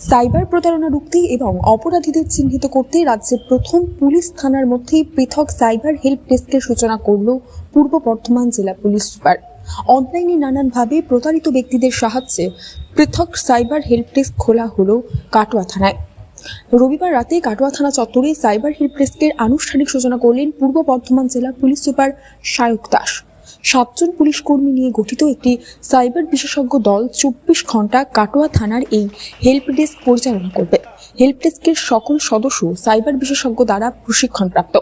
Cyber প্রতারণা রুখতে এবং অপরাধীদের চিহ্নিত করতে রাজ্যের প্রথম পুলিশ থানার মধ্যেই পৃথক সাইবার হেল্প ডেস্কের সূচনা করল পূর্ব বর্ধমান জেলা পুলিশ সুপার। অনলাইনে নানানভাবে প্রতারিত ব্যক্তিদের সাহায্যে পৃথক সাইবার হেল্প ডেস্ক খোলা হলো কাটোয়া থানায়। রবিবার রাতে কাটোয়া থানা চত্বরে সাইবার হেল্প ডেস্কের আনুষ্ঠানিক সূচনা করলেন পূর্ব বর্ধমান জেলা পুলিশ সুপার সায়ক দাস। সাতজন পুলিশ কর্মী নিয়ে গঠিত একটি সাইবার বিশেষজ্ঞ দল চব্বিশ ঘণ্টা কাটোয়া থানার এই হেল্প ডেস্ক পরিচালনা করবে। হেল্প ডেস্কের সকল সদস্য সাইবার বিশেষজ্ঞ দ্বারা প্রশিক্ষণপ্রাপ্ত।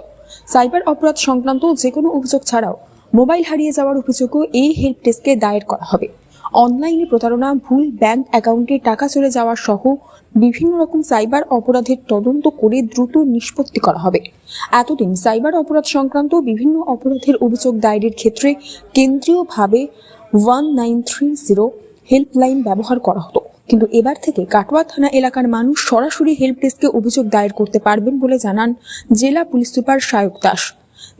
সাইবার অপরাধ সংক্রান্ত যে কোনো অভিযোগ ছাড়াও মোবাইল হারিয়ে যাওয়ার অভিযোগও এই হেল্প ডেস্কে দায়ের করা হবে। অনলাইনে প্রতারণা, ভুল ব্যাংক অ্যাকাউন্টে টাকা চলে যাওয়া সহ বিভিন্ন রকম সাইবার অপরাধের তদন্ত করে দ্রুত নিষ্পত্তি করা হবে। এতদিন সাইবার অপরাধ সংক্রান্ত বিভিন্ন অপরাধের অভিযোগ দায়েরের ক্ষেত্রে কেন্দ্রীয়ভাবে one nine three zero helpline ব্যবহার করা হতো। কিন্তু এবার থেকে কাটোয়া থানা এলাকার মানুষ সরাসরি হেল্প ডেস্কে অভিযোগ দায়ের করতে পারবেন বলে জানান জেলা পুলিশ সুপার সায়ক দাস।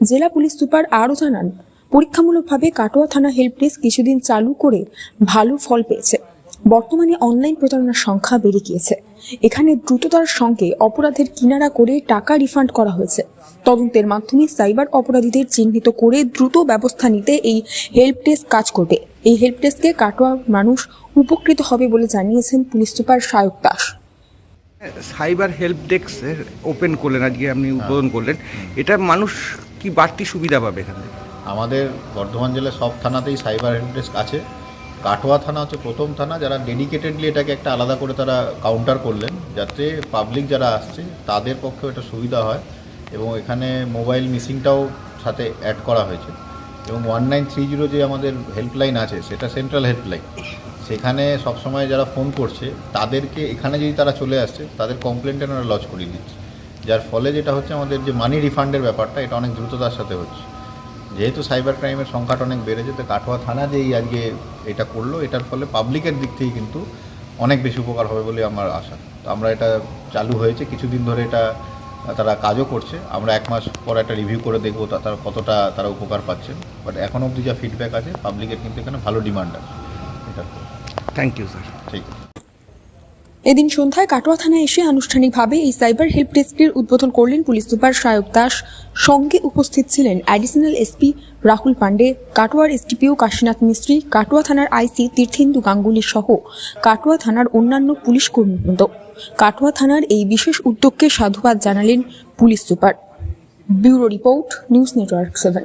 জেলা পুলিশ সুপার আরও জানান পরীক্ষামূলকভাবে কাটোয়া থানা হেল্প ডেস্ক কিছুদিন চালু করে ভালো ফল পেয়েছে। বর্তমানে অনলাইন প্রতারণার সংখ্যা বেড়ে গিয়েছে। এখানে দ্রুততার সঙ্গে অপরাধের কিনারা করে টাকা রিফান্ড করা হয়েছে। তদন্তের মাধ্যমে সাইবার অপরাধীদের চিহ্নিত করে দ্রুত ব্যবস্থা নিতে এই হেল্প ডেস্ক কাজ করবে। এই হেল্প ডেস্কে কাটোয়া মানুষ উপকৃত হবে বলে জানিয়েছেন police super Sayak Das. Cyber help desk open করলেন আজকে আপনি উদ্বোধন করলেন। এটা মানুষ কি বাড়তি সুবিধা পাবে এখানে আমাদের বর্ধমান জেলার সব থানাতেই সাইবার হেল্প ডেস্ক আছে। কাটোয়া থানা হচ্ছে প্রথম থানা, যারা ডেডিকেটেডলি এটাকে একটা আলাদা করে তারা কাউন্টার করলেন, যাতে পাবলিক যারা আসছে তাদের পক্ষেও এটা সুবিধা হয় এবং এখানে মোবাইল মিসিংটাও সাথে অ্যাড করা হয়েছে। এবং ওয়ান নাইন থ্রি জিরো যে আমাদের হেল্পলাইন আছে, সেটা সেন্ট্রাল হেল্পলাইন সেখানে সবসময় যারা ফোন করছে, তাদেরকে এখানে যদি তারা চলে আসছে তাদের কমপ্লেনটা ওরা লজ করিয়ে দিচ্ছে। যার ফলে যেটা হচ্ছে আমাদের যে মানি রিফান্ডের ব্যাপারটা, এটা অনেক দ্রুততার সাথে হচ্ছে। যেহেতু সাইবার ক্রাইমের সংখ্যাটা অনেক বেড়েছে তো কাটোয়া থানা যে এই আজকে এটা করল। এটার ফলে পাবলিকের দিক থেকে কিন্তু অনেক বেশি উপকার হবে বলে আমার আশা। তো আমরা এটা চালু হয়েছে কিছুদিন ধরে এটা তারা কাজও করছে। আমরা এক মাস পর একটা রিভিউ করে দেখব তারা কতটা তারা উপকার পাচ্ছেন বাট এখন অবধি যা ফিডব্যাক আছে পাবলিকের কিন্তু এখানে ভালো ডিমান্ড আছে। এটার থ্যাংক ইউ স্যার ঠিক। আছে এদিন সন্ধ্যায় কাটোয়া থানায় এসে আনুষ্ঠানিকভাবে এই সাইবার হেল্প ডেস্কটির উদ্বোধন করলেন পুলিশ সুপার সায়ক দাস। সঙ্গে উপস্থিত ছিলেন অ্যাডিশনাল এসপি রাহুল পান্ডে কাটোয়ার এসডিপিও কাশীনাথ মিস্ত্রি, কাটোয়া থানার আইসি তীর্থেন্দু গাঙ্গুলি সহ কাটোয়া থানার অন্যান্য পুলিশ কর্মীবৃন্দ। কাটোয়া থানার এই বিশেষ উদ্যোগকে সাধুবাদ জানালেন police super. Bureau report, news network seven.